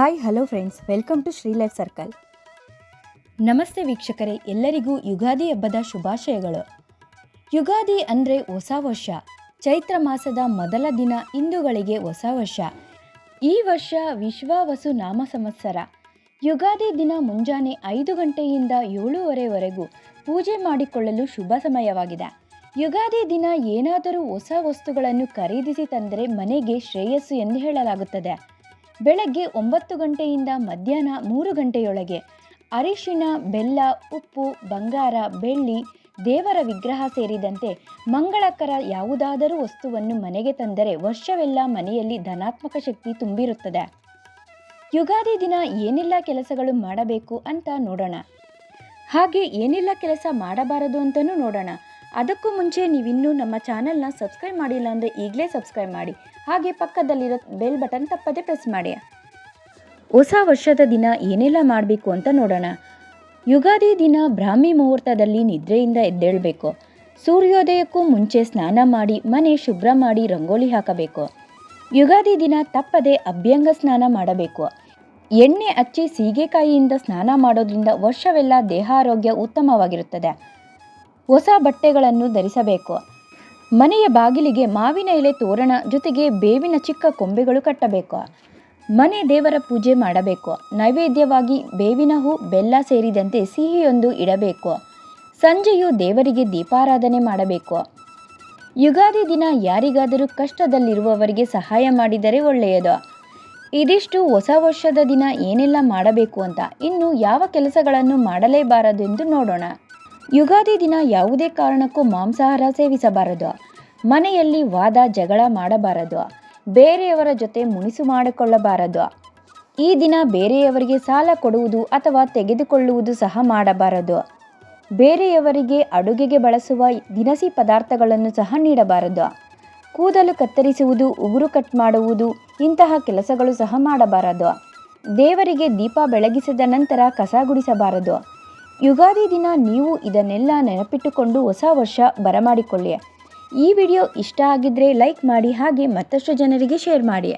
Hi, hello friends. Welcome to Shri life circle. ನಮಸ್ತೆ ವೀಕ್ಷಕರೇ. ಎಲ್ಲರಿಗೂ ಯುಗಾದಿ ಹಬ್ಬದ ಶುಭಾಶಯಗಳು. ಯುಗಾದಿ ಅಂದರೆ ಹೊಸ ವರ್ಷ. ಚೈತ್ರ ಮಾಸದ ಮೊದಲ ದಿನ ಹಿಂದೂಗಳಿಗೆ ಹೊಸ ವರ್ಷ. ಈ ವರ್ಷ ವಿಶ್ವಾವಸು ನಾಮ ಸಂವತ್ಸರ. ಯುಗಾದಿ ದಿನ ಮುಂಜಾನೆ ಐದು ಗಂಟೆಯಿಂದ ಏಳೂವರೆವರೆಗೂ ಪೂಜೆ ಮಾಡಿಕೊಳ್ಳಲು ಶುಭ ಸಮಯವಾಗಿದೆ. ಯುಗಾದಿ ದಿನ ಏನಾದರೂ ಹೊಸ ವಸ್ತುಗಳನ್ನು ಖರೀದಿಸಿ ತಂದರೆ ಮನೆಗೆ ಶ್ರೇಯಸ್ಸು ಎಂದು ಹೇಳಲಾಗುತ್ತದೆ. ಬೆಳಗ್ಗೆ ಒಂಬತ್ತು ಗಂಟೆಯಿಂದ ಮಧ್ಯಾಹ್ನ ಮೂರು ಗಂಟೆಯೊಳಗೆ ಅರಿಶಿಣ, ಬೆಲ್ಲ, ಉಪ್ಪು, ಬಂಗಾರ, ಬೆಳ್ಳಿ, ದೇವರ ವಿಗ್ರಹ ಸೇರಿದಂತೆ ಮಂಗಳಕರ ಯಾವುದಾದರೂ ವಸ್ತುವನ್ನು ಮನೆಗೆ ತಂದರೆ ವರ್ಷವೆಲ್ಲ ಮನೆಯಲ್ಲಿ ಧನಾತ್ಮಕ ಶಕ್ತಿ ತುಂಬಿರುತ್ತದೆ. ಯುಗಾದಿ ದಿನ ಏನೆಲ್ಲ ಕೆಲಸಗಳು ಮಾಡಬೇಕು ಅಂತ ನೋಡೋಣ. ಹಾಗೆ ಏನೆಲ್ಲ ಕೆಲಸ ಮಾಡಬಾರದು ಅಂತಲೂ ನೋಡೋಣ. ಅದಕ್ಕೂ ಮುಂಚೆ ನೀವಿನ್ನೂ ನಮ್ಮ ಚಾನಲ್ನ ಸಬ್ಸ್ಕ್ರೈಬ್ ಮಾಡಿಲ್ಲ ಅಂದರೆ ಈಗಲೇ ಸಬ್ಸ್ಕ್ರೈಬ್ ಮಾಡಿ. ಹಾಗೆ ಪಕ್ಕದಲ್ಲಿರೋ ಬೆಲ್ ಬಟನ್ ತಪ್ಪದೆ ಪ್ರೆಸ್ ಮಾಡಿ. ಹೊಸ ವರ್ಷದ ದಿನ ಏನೆಲ್ಲ ಮಾಡಬೇಕು ಅಂತ ನೋಡೋಣ. ಯುಗಾದಿ ದಿನ ಬ್ರಾಹ್ಮಿ ಮುಹೂರ್ತದಲ್ಲಿ ನಿದ್ರೆಯಿಂದ ಎದ್ದೇಳಬೇಕು. ಸೂರ್ಯೋದಯಕ್ಕೂ ಮುಂಚೆ ಸ್ನಾನ ಮಾಡಿ, ಮನೆ ಶುಭ್ರ ಮಾಡಿ ರಂಗೋಲಿ ಹಾಕಬೇಕು. ಯುಗಾದಿ ದಿನ ತಪ್ಪದೆ ಅಭ್ಯಂಗ ಸ್ನಾನ ಮಾಡಬೇಕು. ಎಣ್ಣೆ ಹಚ್ಚಿ ಸೀಗೆಕಾಯಿಯಿಂದ ಸ್ನಾನ ಮಾಡೋದ್ರಿಂದ ವರ್ಷವೆಲ್ಲ ದೇಹಾರೋಗ್ಯ ಉತ್ತಮವಾಗಿರುತ್ತದೆ. ಹೊಸ ಬಟ್ಟೆಗಳನ್ನು ಧರಿಸಬೇಕು. ಮನೆಯ ಬಾಗಿಲಿಗೆ ಮಾವಿನ ಎಲೆ ತೋರಣ ಜೊತೆಗೆ ಬೇವಿನ ಚಿಕ್ಕ ಕೊಂಬೆಗಳು ಕಟ್ಟಬೇಕು. ಮನೆ ದೇವರ ಪೂಜೆ ಮಾಡಬೇಕು. ನೈವೇದ್ಯವಾಗಿ ಬೇವಿನ ಹೂ, ಬೆಲ್ಲ ಸೇರಿದಂತೆ ಸಿಹಿಯೊಂದು ಇಡಬೇಕು. ಸಂಜೆಯು ದೇವರಿಗೆ ದೀಪಾರಾಧನೆ ಮಾಡಬೇಕು. ಯುಗಾದಿ ದಿನ ಯಾರಿಗಾದರೂ ಕಷ್ಟದಲ್ಲಿರುವವರಿಗೆ ಸಹಾಯ ಮಾಡಿದರೆ ಒಳ್ಳೆಯದು. ಇದಿಷ್ಟು ಹೊಸ ವರ್ಷದ ದಿನ ಏನೆಲ್ಲ ಮಾಡಬೇಕು ಅಂತ ಇನ್ನು ಯಾವ ಕೆಲಸಗಳನ್ನು ಮಾಡಲೇಬಾರದೆಂದು ನೋಡೋಣ. ಯುಗಾದಿ ದಿನ ಯಾವುದೇ ಕಾರಣಕ್ಕೂ ಮಾಂಸಾಹಾರ ಸೇವಿಸಬಾರದು. ಮನೆಯಲ್ಲಿ ವಾದ, ಜಗಳ ಮಾಡಬಾರದು. ಬೇರೆಯವರ ಜೊತೆ ಮುನಿಸು ಮಾಡಿಕೊಳ್ಳಬಾರದು. ಈ ದಿನ ಬೇರೆಯವರಿಗೆ ಸಾಲ ಕೊಡುವುದು ಅಥವಾ ತೆಗೆದುಕೊಳ್ಳುವುದು ಸಹ ಮಾಡಬಾರದು. ಬೇರೆಯವರಿಗೆ ಅಡುಗೆಗೆ ಬಳಸುವ ದಿನಸಿ ಪದಾರ್ಥಗಳನ್ನು ಸಹ ನೀಡಬಾರದು. ಕೂದಲು ಕತ್ತರಿಸುವುದು, ಉಗುರು ಕಟ್ ಮಾಡುವುದು, ಇಂತಹ ಕೆಲಸಗಳು ಸಹ ಮಾಡಬಾರದು. ದೇವರಿಗೆ ದೀಪ ಬೆಳಗಿಸಿದ ನಂತರ ಕಸ ಗುಡಿಸಬಾರದು. ಯುಗಾದಿ ದಿನ ನೀವು ಇದನ್ನೆಲ್ಲ ನೆನಪಿಟ್ಟುಕೊಂಡು ಹೊಸ ವರ್ಷ ಬರಮಾಡಿಕೊಳ್ಳಿ. ಈ ವಿಡಿಯೋ ಇಷ್ಟ ಆಗಿದ್ದರೆ ಲೈಕ್ ಮಾಡಿ ಹಾಗೆ ಮತ್ತಷ್ಟು ಜನರಿಗೆ ಶೇರ್ ಮಾಡಿ.